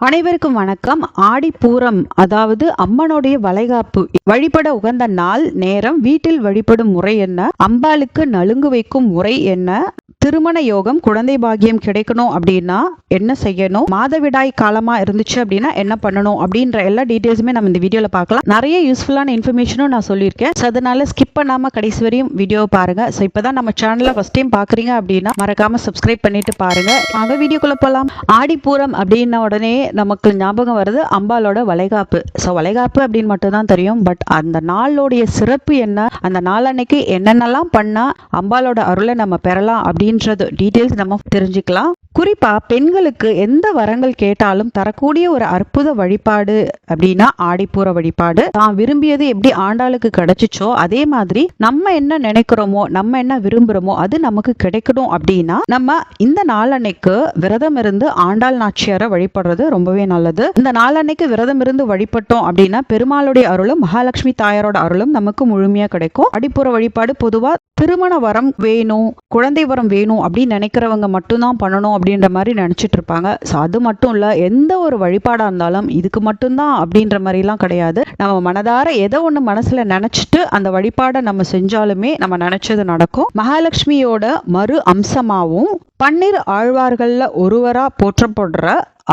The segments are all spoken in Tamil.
அனைவருக்கும் வணக்கம். ஆடிப்பூரம் அதாவது அம்மனுடைய வளைகாப்பு வழிபட உகந்த நாள் நேரம் வீட்டில் வழிபடும் முறை என்ன அம்பாளுக்கு நலுங்கு வைக்கும் முறை என்ன திருமண யோகம் குழந்தை பாகியம் கிடைக்கணும் அப்படின்னா என்ன செய்யணும்? மாதவிடாய் காலமா இருந்துச்சு அப்படின்னா என்ன பண்ணணும்? அப்படின்ற எல்லா டீட்டெயில்ஸுமே நம்ம இந்த வீடியோல பார்க்கலாம். நிறைய யூஸ்ஃபுல்லான இன்ஃபர்மேஷனும் நான் சொல்லியிருக்கேன். ஸோ அதனால ஸ்கிப் பண்ணாம கடைசி வரையும் வீடியோ பாருங்க. ஸோ இப்பதான் நம்ம சேனலில் ஃபர்ஸ்ட் டைம் பாக்குறீங்க அப்படின்னா மறக்காம சப்ஸ்கிரைப் பண்ணிட்டு பாருங்க. அங்க வீடியோக்குள்ள போலாம். ஆடிப்பூரம் அப்படின்ன உடனே நமக்கு ஞாபகம் வருது அம்பாலோட வளைகாப்பு. ஸோ வளைகாப்பு அப்படின்னு மட்டும்தான் தெரியும். பட் அந்த நாளோடைய சிறப்பு என்ன? அந்த நாள் அன்னைக்கு என்னென்னலாம் பண்ணா அம்பாலோட அருளை நம்ம பெறலாம் அப்படின்னு அப்படின்றது டீட்டெயில்ஸ் நம்ம தெரிஞ்சுக்கலாம். குறிப்பா பெண்களுக்கு எந்த வரங்கள் கேட்டாலும் தரக்கூடிய ஒரு அற்புத வழிபாடு அப்படின்னா ஆடிப்பூர வழிபாடு. தான் விரும்பியது எப்படி ஆண்டாளுக்கு கிடைச்சிச்சோ அதே மாதிரி நம்ம என்ன நினைக்கிறோமோ நம்ம என்ன விரும்புறோமோ அது நமக்கு கிடைக்கணும் அப்படின்னா நம்ம இந்த நாளன்னைக்கு விரதம் இருந்து ஆண்டாள் நாச்சியாரை வழிபடுறது ரொம்பவே நல்லது. இந்த நாளன்னைக்கு விரதம் இருந்து வழிபட்டோம் அப்படின்னா பெருமாளுடைய அருளும் மகாலட்சுமி தாயாரோட அருளும் நமக்கு முழுமையா கிடைக்கும். அடிப்புற வழிபாடு பொதுவா திருமண வரம் வேணும் குழந்தை வரம் வேணும் அப்படின்னு நினைக்கிறவங்க மட்டும்தான் பண்ணணும் அப்படின்ற மாதிரி நினச்சிட்டு இருப்பாங்க. ஸோ அது மட்டும் இல்லை எந்த ஒரு வழிபாடாக இருந்தாலும் இதுக்கு மட்டும்தான் அப்படின்ற மாதிரிலாம் கிடையாது. நம்ம மனதார ஏதோ ஒன்று மனசில் நினச்சிட்டு அந்த வழிபாடை நம்ம செஞ்சாலுமே நம்ம நினச்சது நடக்கும். மகாலட்சுமியோட மறு அம்சமாகவும் பன்னிரு ஆழ்வார்களில் ஒருவராக போற்றப்படுற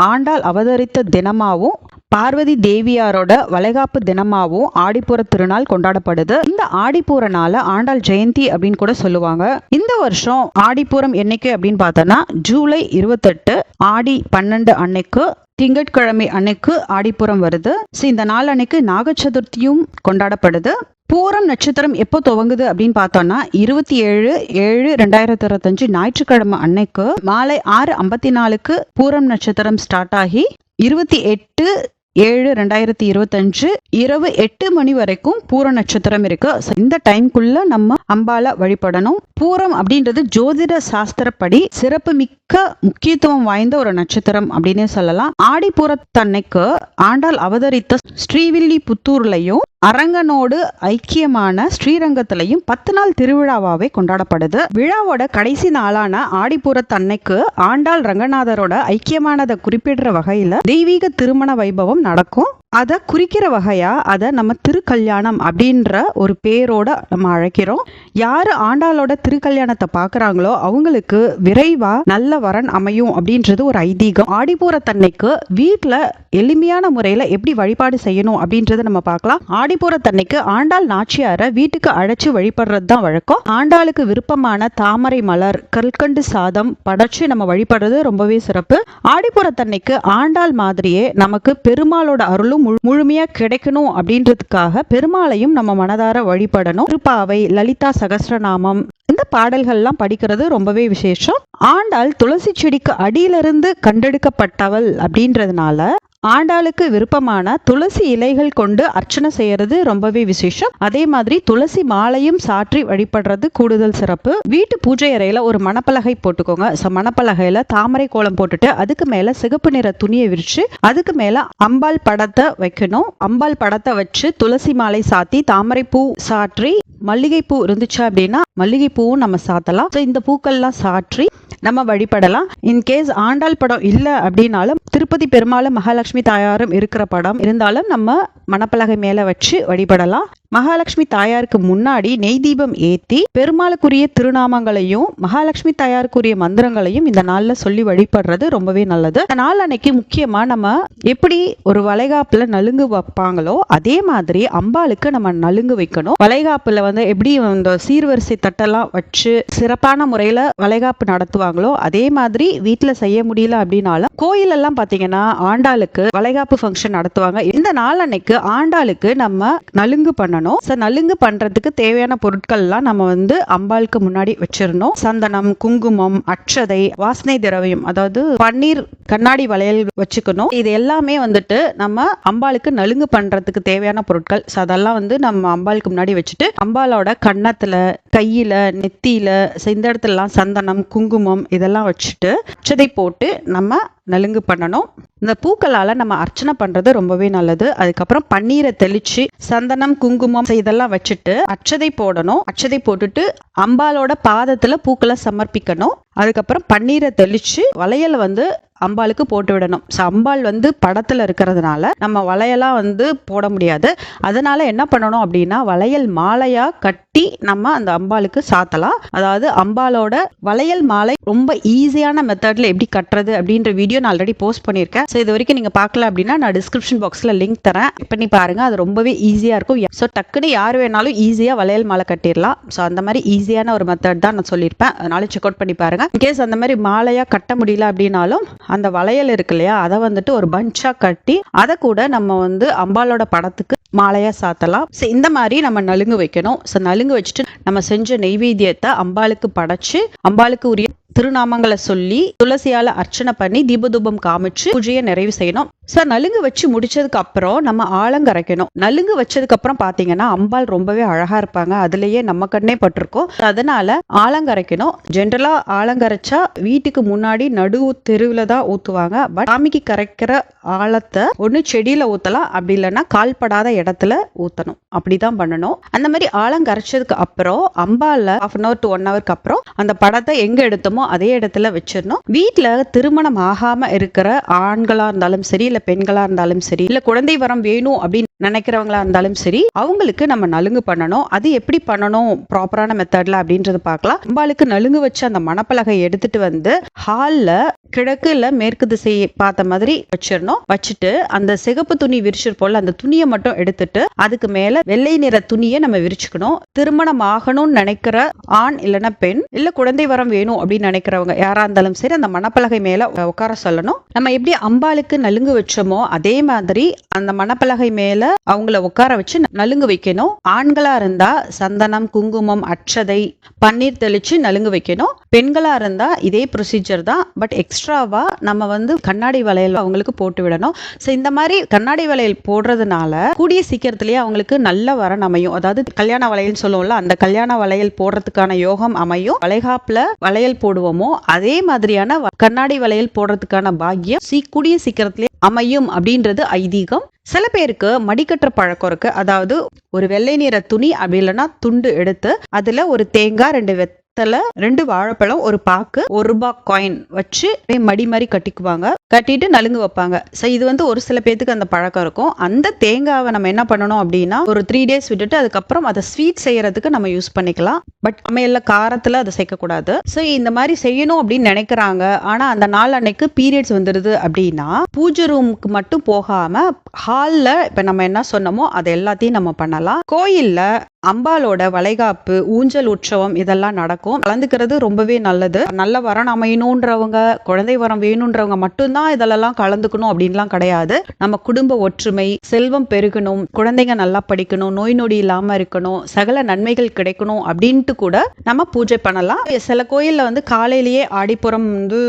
ஆண்டால் அவதரித்த தினமாகவும் பார்வதி தேவியாரோட வளைகாப்பு தினமாகவும் ஆடிப்பூர திருநாள் கொண்டாடப்படுது. இந்த ஆடிப்பூர நாள ஆண்டாள் ஜெயந்தி அப்படின்னு கூட சொல்லுவாங்க. இந்த வருஷம் ஆடிப்பூரம் என்னைக்கு அப்படின்னு பார்த்தோன்னா ஜூலை இருபத்தெட்டு ஆடி பன்னெண்டு அன்னைக்கு திங்கட்கிழமை அன்னைக்கு ஆடிப்புறம் வருது. ஸோ இந்த நாள் அன்னைக்கு நாக சதுர்த்தியும் கொண்டாடப்படுது. பூரம் நட்சத்திரம் எப்போ துவங்குது அப்படின்னு பார்த்தோம்னா இருபத்தி ஏழு ஏழு ரெண்டாயிரத்தி இருபத்தஞ்சு ஞாயிற்றுக்கிழமை அன்னைக்கு மாலை ஆறு ஐம்பத்தி நாலுக்கு பூரம் நட்சத்திரம் ஸ்டார்ட் ஆகி இருபத்தி எட்டு ஏழு ரெண்டாயிரத்தி இருபத்தஞ்சு இரவு எட்டு மணி வரைக்கும் பூர நட்சத்திரம் இருக்கு. இந்த டைம்குள்ள நம்ம அம்பால வழிபடணும். பூரம் அப்படின்றது ஜோதிட சாஸ்திரப்படி சிறப்பு மிக்க முக்கியத்துவம் வாய்ந்த ஒரு நட்சத்திரம் அப்படின்னு சொல்லலாம். ஆடிப்புறத்தன்னைக்கு ஆண்டாள் அவதரித்த ஸ்ரீவில்லி புத்தூர்லையும் அரங்கனோடு ஐக்கியமான ஸ்ரீரங்கத்திலையும் பத்து நாள் திருவிழாவாவே கொண்டாடப்படுது. விழாவோட கடைசி நாளான ஆடிப்புறத்தன்னைக்கு ஆண்டாள் ரங்கநாதரோட ஐக்கியமானதை குறிப்பிடுற வகையில தெய்வீக திருமண வைபவம் நடக்கும். அதை குறிக்கிற வகையா அதை நம்ம திருக்கல்யாணம் அப்படின்ற ஒரு பேரோட நம்ம அழைக்கிறோம். யாரு ஆண்டாளோட திருக்கல்யாணத்தை பார்க்குறாங்களோ அவங்களுக்கு விரைவா நல்ல வரன் அமையும் அப்படின்றது ஒரு ஐதீகம். ஆடிப்பூரத்தன்னைக்கு வீட்டில் எளிமையான முறையில எப்படி வழிபாடு செய்யணும் அப்படின்றத நம்ம பார்க்கலாம். ஆடிப்பூரத்தன்னைக்கு ஆண்டாள் நாச்சியாரை வீட்டுக்கு அழைச்சு வழிபடுறது தான் வழக்கம். ஆண்டாளுக்கு விருப்பமான தாமரை மலர் கற்கண்டு சாதம் படைச்சு நம்ம வழிபடுறது ரொம்பவே சிறப்பு. ஆடிப்பூரத்தன்னைக்கு ஆண்டாள் மாதிரியே நமக்கு பெருமாளோட அருளும் முழு- முழுமையா கிடைக்கணும் அப்படின்றதுக்காக பெருமாளையும் நம்ம மனதார வழிபடணும். திருப்பாவை லலிதா சகசிரநாமம் இந்த பாடல்கள்லாம் படிக்கிறது ரொம்பவே விசேஷம். ஆண்டாள் துளசி செடிக்கு அடியிலிருந்து கண்டெடுக்கப்பட்டவள் அப்படின்றதுனால ஆண்டாளுக்கு விருப்பமான துளசி இலைகள் கொண்டு அர்ச்சனை செய்யறது ரொம்பவே விசேஷம். அதே மாதிரி துளசி மாலையும் சாற்றி வழிபடுறது கூடுதல் சிறப்பு. வீட்டு பூஜை அறையில ஒரு மணப்பலகை போட்டுக்கோங்க. ஸோ மணப்பலகையில தாமரை கோலம் போட்டுட்டு அதுக்கு மேல சிகப்பு நிற துணியை விரிச்சு அதுக்கு மேல அம்பாள் படத்தை வைக்கணும். அம்பாள் படத்தை வச்சு துளசி மாலை சாத்தி தாமரை பூ சாற்றி மல்லிகை பூ இருந்துச்சு அப்படின்னா மல்லிகை பூவும் நம்ம சாத்தலாம். ஸோ இந்த பூக்கள்லாம் சாற்றி நம்ம வழிபடலாம். இன்கேஸ் ஆண்டாள் படம் இல்லை அப்படின்னாலும் திருப்பதி பெருமாளும் மகாலட்சுமி தாயாரும் இருக்கிற படம் இருந்தாலும் நம்ம மணப்பலகை மேலே வச்சு வழிபடலாம். மகாலட்சுமி தாயாருக்கு முன்னாடி நெய் தீபம் ஏத்தி பெருமாளுக்குரிய திருநாமங்களையும் மகாலட்சுமி தாயாருக்குரிய மந்திரங்களையும் இந்த நாள்ல சொல்லி வழிபடுறது ரொம்பவே நல்லது. இந்த நாள் அன்னைக்கு முக்கியமா நம்ம எப்படி ஒரு வளைகாப்புல நலுங்கு வைப்பாங்களோ அதே மாதிரி அம்பாளுக்கு நம்ம நலுங்கு வைக்கணும். வளைகாப்புல வந்து எப்படி இந்த சீர்வரிசை தட்டெல்லாம் வச்சு சிறப்பான முறையில வளைகாப்பு நடத்துவாங்களோ அதே மாதிரி வீட்டுல செய்ய முடியல அப்படின்னாலும் கோயில் எல்லாம் பாத்தீங்கன்னா ஆண்டாளுக்கு வளைகாப்பு ஃபங்க்ஷன் நடத்துவாங்க. இந்த நாள் அன்னைக்கு ஆண்டாளுக்கு நம்ம நலுங்கு பண்ணணும். ஸோ நலுங்கு பண்றதுக்கு தேவையான பொருட்கள்லாம் நம்ம வந்து அம்பாளுக்கு முன்னாடி வச்சிடணும். சந்தனம் குங்குமம் அட்சதை வாசனை திரவியம் அதாவது பன்னீர் கண்ணாடி வளையல் வச்சுக்கணும். இது எல்லாமே வந்துட்டு நம்ம அம்பாளுக்கு நலுங்கு பண்ணுறதுக்கு தேவையான பொருட்கள். ஸோ அதெல்லாம் வந்து நம்ம அம்பாளுக்கு முன்னாடி வச்சுட்டு அம்பாலோட கன்னத்தில் கையில் நெத்தியில் இந்த இடத்துலலாம் சந்தனம் குங்குமம் இதெல்லாம் வச்சுட்டு அச்சதை போட்டு நம்ம நலுங்கு பண்ணணும். இந்த பூக்களால் நம்ம அர்ச்சனை பண்ணுறது ரொம்பவே நல்லது. அதுக்கப்புறம் பன்னீரை தெளித்து சந்தனம் குங்குமம் இதெல்லாம் வச்சுட்டு அச்சதை போடணும். அச்சதை போட்டுட்டு அம்பாலோட பாதத்தில் பூக்களை சமர்ப்பிக்கணும். அதுக்கப்புறம் பன்னீரை தெளித்து வளையல் வந்து அம்பாளுக்கு போட்டு விடணும். ஸோ அம்பாள் வந்து படத்தில் இருக்கிறதுனால நம்ம வளையலாம் வந்து போட முடியாது. அதனால என்ன பண்ணணும் அப்படின்னா வளையல் மாலையாக கட்டி நம்ம அந்த அம்பாளுக்கு சாத்தலாம். அதாவது அம்பாலோட வளையல் மாலை ரொம்ப ஈஸியான மெத்தடில் எப்படி கட்டுறது அப்படின்ற வீடியோ நான் ஆல்ரெடி போஸ்ட் பண்ணியிருக்கேன். ஸோ இது வரைக்கும் நீங்கள் பார்க்கல அப்படின்னா நான் டிஸ்கிரிப்ஷன் பாக்ஸில் லிங்க் தரேன். பண்ணி பாருங்க அது ரொம்பவே ஈஸியாக இருக்கும். ஸோ டக்குன்னு யார் வேணாலும் ஈஸியாக வளையல் மாலை கட்டிடலாம். ஸோ அந்த மாதிரி ஈஸியான ஒரு மெத்தட் தான் நான் சொல்லியிருப்பேன். அதனால செக் அவுட் பண்ணி பாருங்க. இன்கேஸ் அந்த மாதிரி மாலையாக கட்ட முடியல அப்படின்னாலும் அந்த வளையல் இருக்கு இல்லையா அதை வந்துட்டு ஒரு பஞ்சா கட்டி அதை கூட நம்ம வந்து அம்பாலோட படத்துக்கு மாலையா சாத்தலாம். ஸோ இந்த மாதிரி நம்ம நலுங்கு வைக்கணும். ஸோ நலுங்கு வச்சுட்டு நம்ம செஞ்ச நெய்வேத்தியத்தை அம்பாளுக்கு படைச்சு அம்பாளுக்கு உரிய திருநாமங்களை சொல்லி துளசியால அர்ச்சனை பண்ணி தீபதூபம் காமிச்சு பூஜையை நிறைவு செய்யணும். ஸோ நலுங்கு வச்சு முடிச்சதுக்கு அப்புறம் நம்ம ஆழங்கரைக்கணும் நலுங்கு வச்சதுக்கு அப்புறம் பாத்தீங்கன்னா அம்பாள் ரொம்பவே அழகா இருப்பாங்க. அதுலயே நம்ம கண்ணே பட்டிருக்கோம். அதனால ஆழங்கரைக்கணும் ஜென்ரலா ஆழங்கரைச்சா வீட்டுக்கு முன்னாடி நடு தெருவுல தான் ஊத்துவாங்க. பட் சாமிக்கு கரைக்கிற ஆழத்தை ஒன்று செடியில ஊத்தலாம். அப்படி இல்லைன்னா கால்படாத இடத்துல ஊத்தணும். அப்படிதான் பண்ணணும். அந்த மாதிரி ஆழங்கரைச்சதுக்கு அப்புறம் அம்பால half an hour to one ஹவருக்கு அப்புறம் அந்த படத்தை எங்க எடுத்தோமோ அதே இடத்துல வச்சிடணும். வீட்டில் திருமணம் ஆகாம இருக்கிற ஆண்களா இருந்தாலும் சரி இல்ல பெண்களா இருந்தாலும் சரி இல்ல குழந்தை வரம் வேணும் அப்படின்னு நினைக்கிறவங்களா இருந்தாலும் சரி அவங்களுக்கு நம்ம நலுங்கு பண்ணணும். அது எப்படி பண்ணணும்? ப்ராப்பரான மெத்தட்ல அப்படின்றத பார்க்கலாம். அம்பாளுக்கு நலுங்கு வச்சு அந்த மணப்பலகை எடுத்துட்டு வந்து ஹாலில் கிழக்கு இல்ல மேற்கு திசையை பார்த்த மாதிரி வச்சிடணும். வச்சுட்டு அந்த சிகப்பு துணி விரிச்சிருப்போம்ல அந்த துணியை மட்டும் எடுத்துட்டு அதுக்கு மேல வெள்ளை நிற துணியை நம்ம விரிச்சுக்கணும். திருமணம் ஆகணும்னு நினைக்கிற ஆண் இல்லைன்னா பெண் இல்ல குழந்தை வரம் வேணும் அப்படின்னு நினைக்கிறவங்க யாரா இருந்தாலும் சரி அந்த மணப்பலகை மேல உட்கார சொல்லணும். நம்ம எப்படி அம்பாளுக்கு நலுங்கு வச்சோமோ அதே மாதிரி அந்த மணப்பலகை மேல அவங்கள உட்கார வச்சு நலுங்கு வைக்கணும். ஆண்களா இருந்தா சந்தனம் குங்குமம் அட்சதை பன்னீர் தெளிச்சு நலுங்கு வைக்கணும். பெண்களா இருந்தா இதே ப்ரொசீஜர் தான். பட் எக்ஸ்ட்ராவா நம்ம வந்து கண்ணாடி வளையல் அவங்களுக்கு போட்டு விடணும். ஸோ இந்த மாதிரி கண்ணாடி வளையல் போடுறதுனால கூடிய சீக்கிரத்திலேயே அவங்களுக்கு நல்ல வரன் அமையும். அதாவது கல்யாண வளையல் சொல்லுவோம்ல அந்த கல்யாண வளையல் போடுறதுக்கான யோகம் அமையும். வளைகாப்புல வளையல் போடுவோமோ அதே மாதிரியான கண்ணாடி வளையல் போடுறதுக்கான பாக்கியம் சீ கூடிய சீக்கிரத்திலே அமையும் அப்படின்றது ஐதீகம். சில பேருக்கு மடிக்கட்டுற பழக்கம் இருக்கு. அதாவது ஒரு வெள்ளை நிற துணி அப்படி இல்லைன்னா துண்டு எடுத்து அதுல ஒரு தேங்காய் ரெண்டு வெத்தலை ரெண்டு வாழைப்பழம் ஒரு பாக்கு ஒரு ரூபாய் காயின் வச்சு மடி மாதிரி கட்டிக்குவாங்க. கட்டிட்டு நலுங்கு வைப்பாங்க. ஸோ இது வந்து ஒரு சில பேத்துக்கு அந்த பழக்கம் இருக்கும். அந்த தேங்காவை நம்ம என்ன பண்ணணும் அப்படின்னா ஒரு த்ரீ டேஸ் விட்டுட்டு அதுக்கப்புறம் அதை ஸ்வீட் செய்யறதுக்கு நம்ம யூஸ் பண்ணிக்கலாம். பட் சமையல்ல காரத்துல அதை சேர்க்கக்கூடாது. ஸோ இந்த மாதிரி செய்யணும் அப்படின்னு நினைக்கிறாங்க. ஆனா அந்த நாள் அன்னைக்கு பீரியட்ஸ் வந்துடுது அப்படின்னா பூஜை ரூமுக்கு மட்டும் போகாம ஹால்ல இப்ப நம்ம என்ன சொன்னோமோ அது எல்லாத்தையும் நம்ம பண்ணலாம். கோயில்ல அம்பாலோட வளைகாப்பு ஊஞ்சல் உற்சவம் இதெல்லாம் நடக்கும். கலந்துக்கிறது ரொம்பவே நல்லது. நல்ல வரம் அமையணுன்றவங்க குழந்தை வரம் வேணுன்றவங்க மட்டும்தான் இதெல்லாம் கலந்துக்கணும் அப்படின்லாம் கிடையாது. நம்ம குடும்ப ஒற்றுமை செல்வம் பெருகணும் குழந்தைங்க நல்லா படிக்கணும் நோய் நொடி இல்லாம இருக்கணும் சகல நன்மைகள் கிடைக்கணும் அப்படின்ட்டு கூட நம்ம பூஜை பண்ணலாம். சில கோயில்ல வந்து காலையிலேயே ஆடிப்புறம் வந்து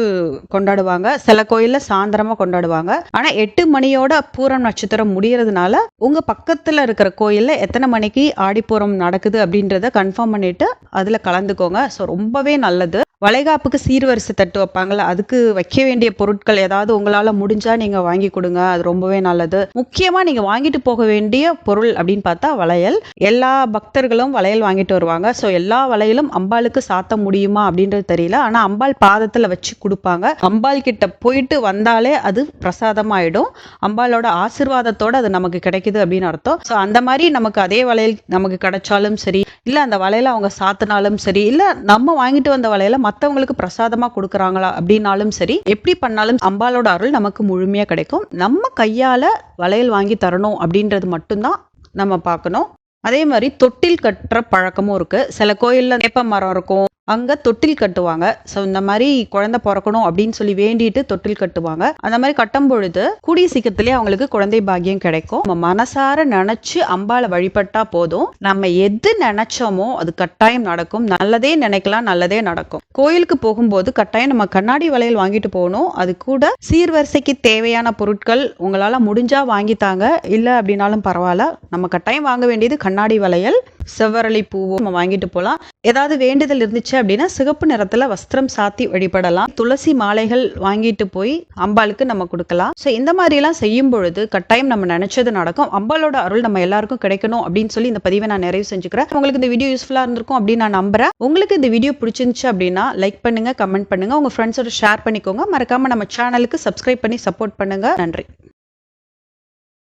கொண்டாடுவாங்க. சில கோயில்ல சாயந்தரமா கொண்டாடுவாங்க. ஆனா எட்டு மணியோட பூரம் நட்சத்திரம் முடியறதுனால உங்க பக்கத்துல இருக்கிற கோயில்ல எத்தனை மணிக்கு ஆடிப்புறம் நடக்குது அப்படின்றத கன்ஃபார்ம் பண்ணிட்டு அதுல கலந்துக்கோங்க. ஸோ ரொம்பவே நல்லது. வளைகாப்புக்கு சீர்வரிசை தட்டு வைப்பாங்களா அதுக்கு வைக்க வேண்டிய பொருட்கள் ஏதாவது உங்களால் முடிஞ்சால் நீங்கள் வாங்கி கொடுங்க அது ரொம்பவே நல்லது. முக்கியமாக நீங்கள் வாங்கிட்டு போக வேண்டிய பொருள் அப்படின்னு பார்த்தா வளையல். எல்லா பக்தர்களும் வளையல் வாங்கிட்டு வருவாங்க. ஸோ எல்லா வளையலும் அம்பாளுக்கு சாத்த முடியுமா அப்படின்றது தெரியல. ஆனால் அம்பாள் பாதத்தில் வச்சு கொடுப்பாங்க. அம்பாள் கிட்ட போயிட்டு வந்தாலே அது பிரசாதமாயிடும். அம்பாளோட ஆசிர்வாதத்தோடு அது நமக்கு கிடைக்குது அப்படின்னு அர்த்தம். ஸோ அந்த மாதிரி நமக்கு அதே வளையல் நமக்கு கிடைச்சாலும் சரி இல்லை அந்த வலையில் அவங்க சாத்தினாலும் சரி இல்லை நம்ம வாங்கிட்டு வந்த வளையல மற்றவங்களுக்கு பிரசாதமாக கொடுக்குறாங்களா அப்படின்னாலும் சரி எப்படி பண்ணாலும் அம்பாளோட அருள் நமக்கு முழுமையாக கிடைக்கும். நம்ம கையால் வளையல் வாங்கி தரணும் அப்படின்றது மட்டும்தான் நம்ம பார்க்கணும். அதே மாதிரி தொட்டில் கட்டுற பழக்கமும் இருக்குது சில கோயிலில் வேப்ப மரம் இருக்கும் அங்கே தொட்டில் கட்டுவாங்க. ஸோ இந்த மாதிரி குழந்தை பிறக்கணும் அப்படின்னு சொல்லி வேண்டிட்டு தொட்டில் கட்டுவாங்க. அந்த மாதிரி கட்டும் பொழுது கூடிய சீக்கிரத்திலே அவங்களுக்கு குழந்தை பாக்கியம் கிடைக்கும். நம்ம மனசார நினைச்சு அம்பாளை வழிபட்டா போதும். நம்ம எது நினைச்சோமோ அது கட்டாயம் நடக்கும். நல்லதே நினைக்கலாம் நல்லதே நடக்கும். கோயிலுக்கு போகும்போது கட்டாயம் நம்ம கண்ணாடி வளையல் வாங்கிட்டு போகணும். அது கூட சீர்வரிசைக்கு தேவையான பொருட்கள் உங்களால் முடிஞ்சா வாங்கித்தாங்க இல்லை அப்படின்னாலும் பரவாயில்ல. நம்ம கட்டாயம் வாங்க வேண்டியது கண்ணாடி வளையல் செவ்வரளி பூவோ நம்ம வாங்கிட்டு போகலாம் ஏதாவது வேண்டுதல் இருந்துச்சு அப்படின்னா சிகப்பு நிறத்துல வஸ்திரம் சாத்தி வழிபடலாம் துளசி மாலைகள் வாங்கிட்டு போய் அம்பாளுக்கு நம்ம கொடுக்கலாம். ஸோ இந்த மாதிரிலாம் செய்யும் பொழுது கட்டாயம் நம்ம நினைச்சது நடக்கும். அம்பாலோட அருள் நம்ம எல்லாருக்கும் கிடைக்கணும் அப்படின்னு சொல்லி இந்த பதிவை நான் நிறைவு செஞ்சுக்கிறேன். உங்களுக்கு இந்த வீடியோ யூஸ்ஃபுல்லா இருந்திருக்கும் அப்படின்னு நான் நம்புறேன். உங்களுக்கு இந்த வீடியோ பிடிச்சிருந்துச்சு அப்படின்னா லைக் பண்ணுங்க கமெண்ட் பண்ணுங்க. உங்க ஃப்ரெண்ட்ஸோட ஷேர் பண்ணிக்கோங்க. மறக்காம நம்ம சேனலுக்கு சப்ஸ்கிரைப் பண்ணி சப்போர்ட் பண்ணுங்க. நன்றி.